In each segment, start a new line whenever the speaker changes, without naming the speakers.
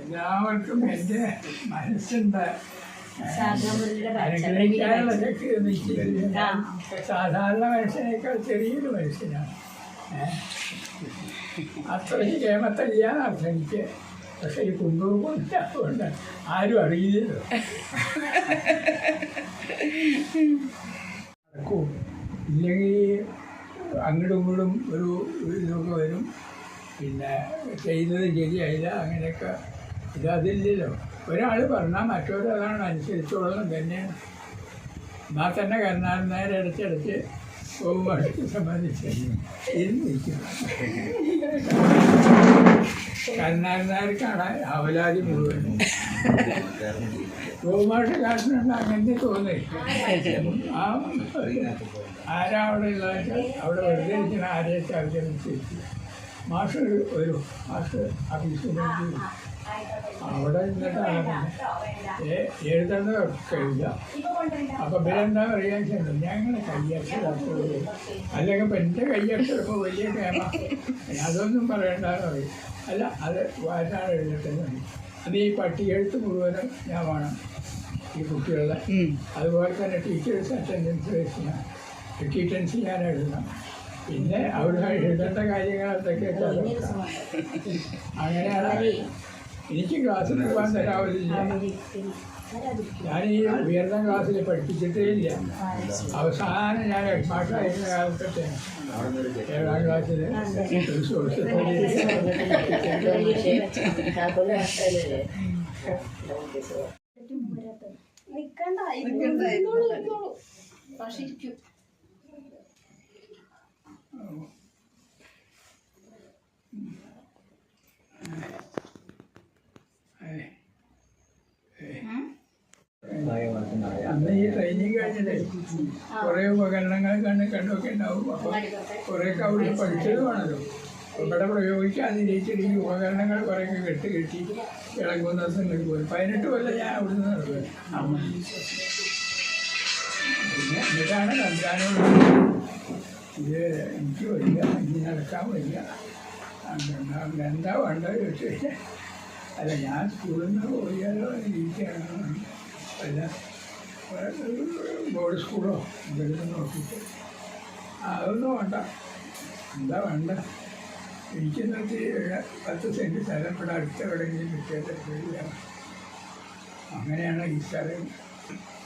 എല്ലാവർക്കും എന്റെ മനസ്സുണ്ട് സാധാരണ മനുഷ്യനേക്കാൾ ചെറിയൊരു മനുഷ്യനാണ്. അത്രയും അത്രയ്ക്ക് കേമത്തല്ലാന്ന് അർത്ഥം എനിക്ക് പക്ഷെ ഈ അതുകൊണ്ട് ആരും അറിയില്ലല്ലോ. നടക്കും. ഇല്ലെങ്കിൽ അങ്ങോട്ടും ഇങ്ങോട്ടും ഒരു ഒരു ഇതൊക്കെ വരും. പിന്നെ ചെയ്തത് ശരിയായില്ല അങ്ങനെയൊക്കെ ഇതതില്ലല്ലോ. ഒരാൾ പറഞ്ഞാൽ മറ്റൊരാളാണ് അതാണ് അനുസരിച്ചോളം തന്നെയാണ്. എന്നാൽ തന്നെ കരുണാൽ നേരെ അടച്ചടച്ച് ബഹുമാനത്തെ സംബന്ധിച്ച്. ഇരുന്നിരിക്കുന്നു കരുണാകരൻ കാണാൻ അവലാതി മുഴുവൻ ബഹുമാഷ കാട്ടിനുണ്ട് അങ്ങനെ തോന്നി. ആ ആരാ അവിടെ ഉള്ളതെന്ന് അവിടെ വെറുതെ ഇരിക്കുന്ന ആരെയൊക്കെ അവരനുസരിച്ച് മാഷ് ഒരു- മാഷ് ഓഫീസിലേക്ക് അവിടെ ഏ- എഴുതുന്നതൊക്കെ എഴുതാം അപ്പം ഇവരെന്താ പറയാൻ ചെന്നു ഞങ്ങൾ കയ്യക്ഷരമാക്കുള്ളൂ അല്ലെങ്കിൽ ഇപ്പം എന്റെ കയ്യക്ഷരം ഇപ്പോൾ വലിയ കേമ അതൊന്നും പറയണ്ടെന്ന് പറയും. അല്ല അത് വായന എഴുതട്ടെ എന്ന് പറയും അത് ഈ പട്ടികെഴുത്ത് മുഴുവനും ഞാൻ വേണം ഈ കുട്ടികളുടെ. അതുപോലെ തന്നെ ടീച്ചേഴ്സ് അറ്റൻഡൻസ് ടീച്ചൻസ് ഞാൻ എഴുതണം. പിന്നെ അവിടെ എഴുതേണ്ട കാര്യങ്ങൾ എന്തൊക്കെ അങ്ങനെയാണ്. എനിക്ക് ക്ലാസ്സിൽ പോകാൻ തരാവില്ല ഞാൻ ഈ ഉയർന്ന ക്ലാസ്സിൽ പഠിപ്പിച്ചിട്ടേ ഇല്ല. അവസാനം ഞാൻ ഹെഡ് മാഷായിരുന്ന കാലത്തൊക്കെ ഏഴാം ക്ലാസ്സിൽ
പക്ഷെ ഇരിക്കും.
ട്രെയിനിങ് കുറേ ഉപകരണങ്ങൾ കണ്ട് കണ്ടൊക്കെ ഉണ്ടാവും. അപ്പോൾ കുറേയൊക്കെ അവിടെ പഠിച്ചതുമാണല്ലോ ഇവിടെ പ്രയോഗിക്കാതെ ഇരിച്ചിട്ട് ഈ ഉപകരണങ്ങൾ കുറേയൊക്കെ കെട്ടി കെട്ടി ഇളകുന്ന ദിവസങ്ങളിൽ പോയി പതിനെട്ട് കൊല്ലം ഞാൻ അവിടുന്ന് നടന്നത്. പിന്നെ ഇത് എനിക്ക് വരിക ഇനി നടക്കാൻ അങ്ങനെ എന്താ വേണ്ടത് ചോദിച്ചു അല്ല ഞാൻ സ്കൂളിൽ നിന്ന് പോയാലോ ഇരിക്കുകയാണ് അല്ല ബോർഡ് സ്കൂളോ എന്തെങ്കിലും നോക്കിയിട്ട് അതൊന്നും വേണ്ട. എന്താ വേണ്ട? എനിക്ക് നിർത്തി പത്ത് സെന്റ് സ്ഥലം ഇവിടെ അടുത്ത് എവിടെയെങ്കിലും ശരിയാണ് അങ്ങനെയാണ് ഈ സ്ഥലം.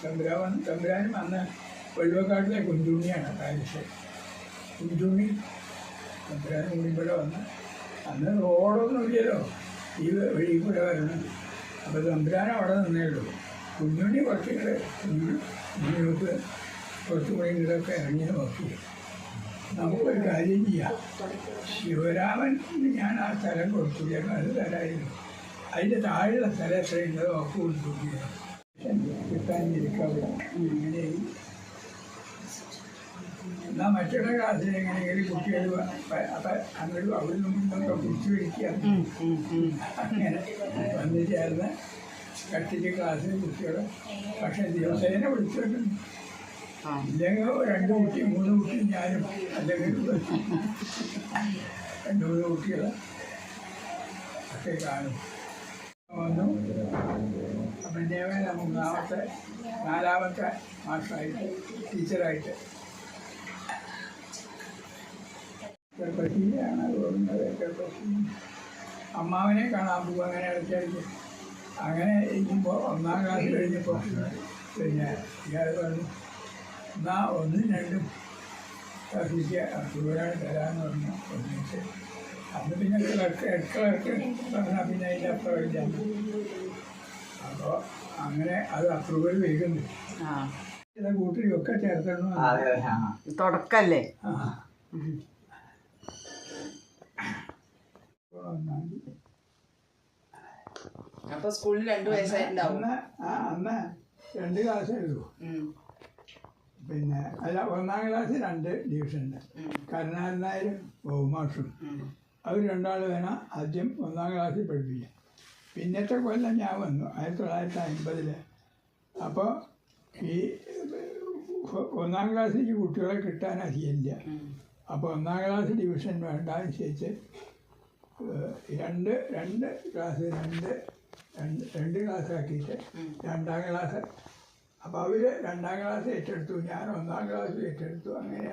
തമ്പുരാൻ തമ്പുരാനും അന്ന് വെള്ളുവക്കാട്ടിലെ കുഞ്ചുണ്ണിയാണ് കാര്യം കുഞ്ചുണ്ണി തമ്പുരാനും കൂടി ഇവിടെ വന്ന്. അന്ന് റോഡൊന്നും ഇല്ലല്ലോ. ഈ വഴി കൂടെ വരണം അപ്പോൾ തമ്പുരാൻ അവിടെ നിന്നേ ഉള്ളൂ. കുഞ്ഞുണ്ണി കുറച്ചുകൂടെ കുഞ്ഞുങ്ങൾക്ക് കുറച്ച് കൂടി ഇതൊക്കെ ഇറങ്ങി നോക്കി നമുക്കൊരു കാര്യം ചെയ്യാം. ശിവരാമൻ ഞാൻ ആ സ്ഥലം കൊടുത്തു. ഞങ്ങൾ അത് തരായിരുന്നു. അതിന്റെ താഴെയുള്ള സ്ഥലം എത്രയുണ്ടോ ഒക്കെ കൊടുത്തു കിട്ടാനിരിക്കാവില്ല അങ്ങനെ എന്നാൽ മറ്റുള്ള ക്ലാസ്സിൽ എങ്ങനെയെങ്കിലും കുട്ടികൾ അപ്പം അങ്ങോട്ടും അവിടെ നിന്നും പിടിച്ചു പിടിക്കുക. അങ്ങനെ വന്നു ചേർന്ന് കട്ടിച്ച് ക്ലാസ്സിൽ കുട്ടികളും. പക്ഷേ ദിവസേന വിളിച്ചിട്ടുണ്ട് ഇല്ലെങ്കിൽ രണ്ട് കുട്ടിയും മൂന്ന് കുട്ടിയും ഞാനും അല്ലെങ്കിൽ രണ്ട് മൂന്ന് കുട്ടികൾ ഒക്കെ കാണും. വന്നു. അപ്പം ദേവേന മൂന്നാമത്തെ നാലാമത്തെ മാസമായിട്ട് ടീച്ചറായിട്ട്. ാണ് തോന്നുന്നത്. അമ്മാവനെ കാണാൻ പോകും അങ്ങനെ ഇടയ്ക്കിടയ്ക്ക്. അങ്ങനെ ഇരിക്കുമ്പോൾ ഒന്നാം ക്ലാസ് കഴിഞ്ഞപ്പോൾ പിന്നെ ഇയാൾ പറഞ്ഞു എന്നാ ഒന്നും രണ്ടും ക്ലാസ്സിലേക്ക് അസുഖരാണ് തരാമെന്ന് പറഞ്ഞു. ഒന്നിച്ച് അന്ന് പിന്നെ ക്ലർക്ക് ക്ലർക്ക് പറഞ്ഞാൽ പിന്നെ അതിന്റെ അപ്പുറമില്ല അപ്പോൾ അങ്ങനെ അത് അപ്രൂവൽ വരുന്നുണ്ട് ചില കൂട്ടിലൊക്കെ ചേർത്തണം.
തുടക്കല്ലേ?
ആ. ഒന്നാം
അപ്പൊ സ്കൂളിൽ രണ്ടു വയസ്സായിട്ടുണ്ടാവും
അന്ന് രണ്ട് ക്ലാസ് എഴുതും പിന്നെ അല്ല ഒന്നാം ക്ലാസ് രണ്ട് ഡിവിഷൻ ഉണ്ട് നായരും ബഹുമാഷും. അവർ രണ്ടാൾ വേണം ആദ്യം ഒന്നാം ക്ലാസ്സിൽ പഠിപ്പിക്കുക പിന്നത്തെ കൊല്ലം ഞാൻ വന്നു ആയിരത്തി തൊള്ളായിരത്തി അൻപതിൽ അപ്പോൾ ഈ ഒന്നാം ക്ലാസ്സിലേക്ക് കുട്ടികളെ കിട്ടാൻ അധികമില്ല. അപ്പോൾ ഒന്നാം ക്ലാസ് ഡിവിഷൻ വേണ്ട അനുസരിച്ച് രണ്ട് രണ്ട് ക്ലാസ് രണ്ട് രണ്ട് രണ്ട് ക്ലാസ് ആക്കിയിട്ട് രണ്ടാം ക്ലാസ്. അപ്പോൾ അവർ രണ്ടാം ക്ലാസ് ഏറ്റെടുത്തു. ഞാൻ ഒന്നാം ക്ലാസ് ഏറ്റെടുത്തു. അങ്ങനെയാണ്.